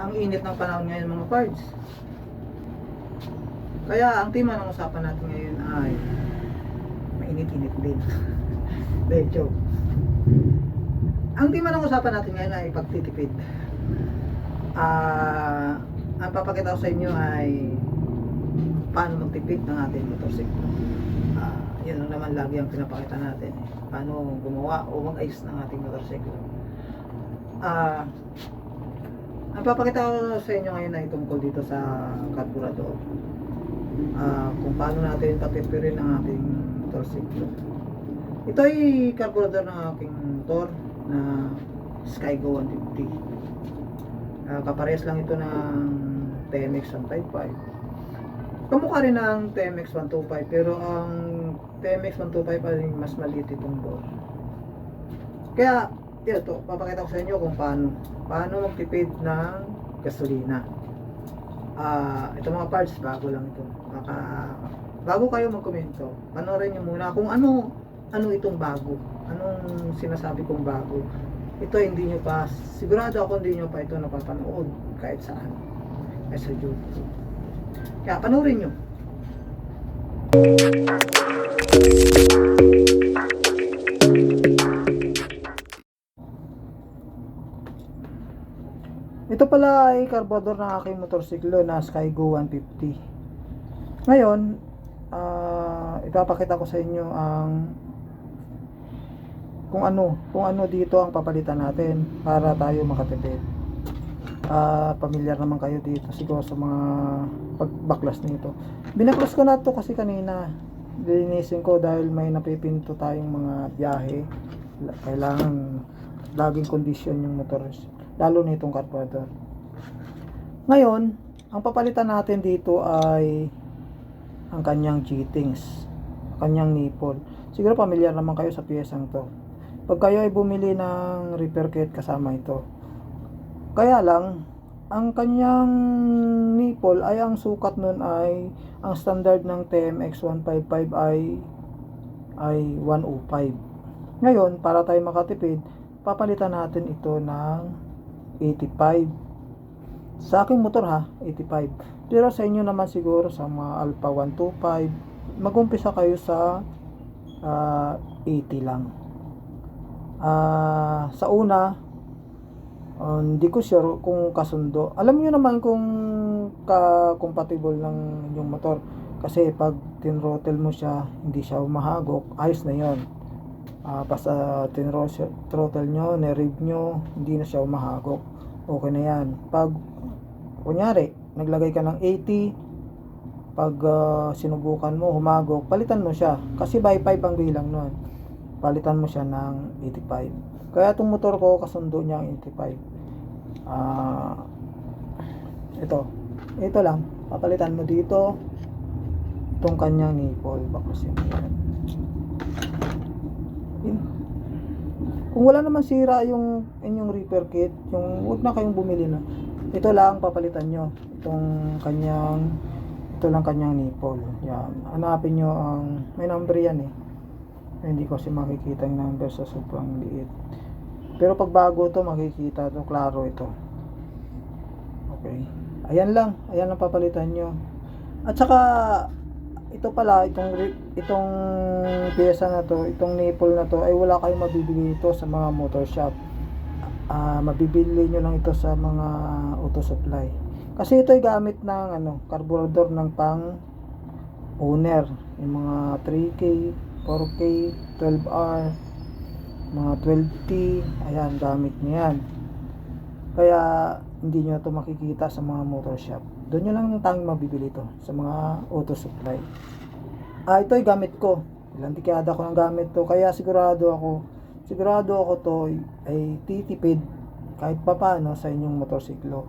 ang init ng panahon ngayon mga parts. Kaya ang tema ng usapan natin ngayon ay mainit-init din. De, joke. Ang tema ng usapan natin ngayon ay pagtitipid. Ah, ang papakita ko sa inyo ay paano magtipid ng ating motorsiklo. Ah, yun lang naman lagi ang pinapakita natin. Paano gumawa o mag-ayos ng ating motorsiklo. Ah, ang papakita ko sa inyo ngayon ay tungkol dito sa carburetor. Ah, kung paano natin tatipirin ang ating motorsiklo. Ito ay carburetor ng aking motor na Skygo 150. Ah, kaparehas lang ito ng TMX 155. Kamukha rin ng TMX 125 pero ang TMX 125 ay mas maliit itong bore. Kaya ito, papakita ko sa inyo kung paano paano magtipid ng gasolina. Ah, ito mga parts bago lang ito. Baka bago kayo magkomento, panoorin niyo muna kung ano ano itong bago. Anong sinasabi kong bago. Ito hindi nyo pa, sigurado ako hindi nyo pa ito napapanood kahit saan. Kahit sa YouTube. Kaya panoorin nyo. Ito pala ay carburetor ng aking motorsiklo na Skygo 150. Ngayon, ah, ipapakita ko sa inyo ang kung ano, kung ano dito ang papalitan natin para tayo makatipid. Ah, pamilyar naman kayo dito siguro sa mga pagbaklas nito. Binaklas ko na to kasi kanina. Linisin ko dahil may napipinto tayong mga biyahe. Kailangan laging kondisyon yung motor lalo na itong carburetor. Ngayon, ang papalitan natin dito ay ang kanyang G-Tings, kanyang nipple. Siguro pamilyar naman kayo sa piyesang to. Pag kayo ay bumili ng repair kit kasama ito. Kaya lang, ang kanyang nipple ay ang sukat nun ay ang standard ng TMX 155 ay ay 105. Ngayon, para tayo makatipid, papalitan natin ito ng 85. Sa aking motor ha, 85. Pero sa inyo naman siguro sa mga Alpha 125, mag-umpisa kayo sa ah, 80 lang. Ah, sa una, ah, hindi ko sure kung kasundo. Alam niyo naman kung ka-compatible ng inyong motor. Kasi pag tinrottle mo siya, hindi siya umahagok, ayos na yon. Ah, basta tinrottle nyo, nerib nyo, hindi na siya umahagok. Okay na yan. Pag, kunyari, naglagay ka ng 80, pag ah, sinubukan mo, humagok, palitan mo siya. Kasi by 5 ang bilang nun. Palitan mo siya ng 85. Kaya itong motor ko, kasundo niya ang 85. Ah, ito. Ito lang. Papalitan mo dito. Itong kanyang nipple. Baklasin mo yan. Kung wala naman sira yung inyong repair kit, yung huwag na kayong bumili na. Ito lang papalitan nyo. Itong kanyang ito lang kanyang nipple. Yan. Hanapin nyo ang may number yan eh. Hindi ko kasi makikita yung number sa sobrang liit. Pero pag bago to makikita to klaro ito. Okay. Ayan lang. Ayan ang papalitan nyo. At saka ito pala itong itong pyesa na to, itong nipple na to ay wala kayong mabibili ito sa mga motor shop. Ah, mabibili nyo lang ito sa mga auto supply. Kasi ito ay gamit ng ano, carburetor ng pang owner, yung mga 3K, 4K, 12R, mga 12T, ayan gamit niyan. Kaya hindi nyo ito makikita sa mga motor shop. Doon nyo lang tanging mabibili ito sa mga auto supply. Ah, ito ay gamit ko. Ilang dekada ko ng gamit to. Kaya sigurado ako, sigurado ako to ay titipid kahit papano sa inyong motorsiklo.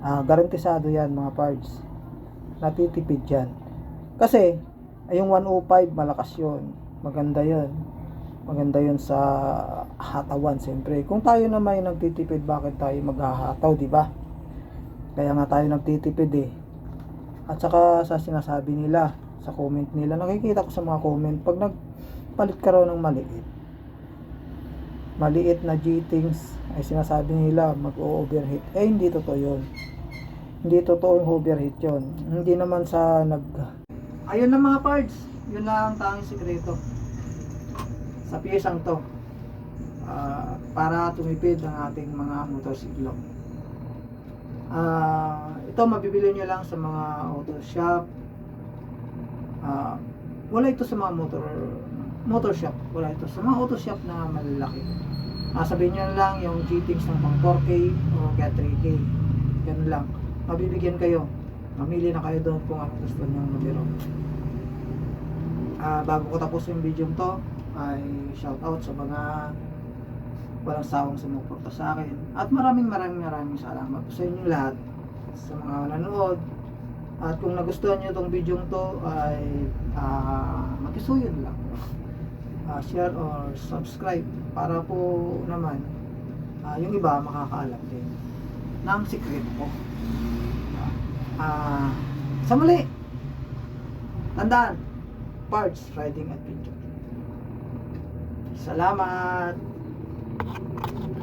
Ah, garantisado yan mga parts. Natitipid yan. Kasi, ay yung 105 malakas yun. Maganda yun. Maganda yun sa hatawan siyempre. Kung tayo naman yung nagtitipid, bakit tayo maghahataw, di ba? Kaya nga tayo nagtitipid eh. At saka sa sinasabi nila, sa comment nila, nakikita ko sa mga comment, pag nagpalit ka raw ng maliit, maliit na G-Things ay sinasabi nila mag-overheat. Eh, hindi totoo yun. Hindi totoo yung overheat yun. Hindi naman sa nag... Ayun na mga parts. Yun lang ang tanging sikreto. Sa piyesang to. Ah, para tumipid ang ating mga motorsiklo. Ah, ito mabibili nyo lang sa mga auto shop. Ah, wala ito sa mga motor motor shop. Wala ito sa mga auto shop na malalaki. Ah, sabihin nyo lang yung G-Things ng pang 4K o kaya 3K. Ganun lang. Mabibigyan kayo. Mamili na kayo doon kung ano gusto nyo numero. Ah, bago ko tapos yung video to, ay shout out sa mga walang sawang sumuporta sa akin. At maraming maraming maraming salamat sa inyo lahat sa mga nanood. At kung nagustuhan nyo itong video to ay uh, makisuyon lang. Ah, share or subscribe para po naman ah, yung iba makakaalam din ng secret ko. Ah, sa muli, tandaan, parts riding adventure. Salamat! え?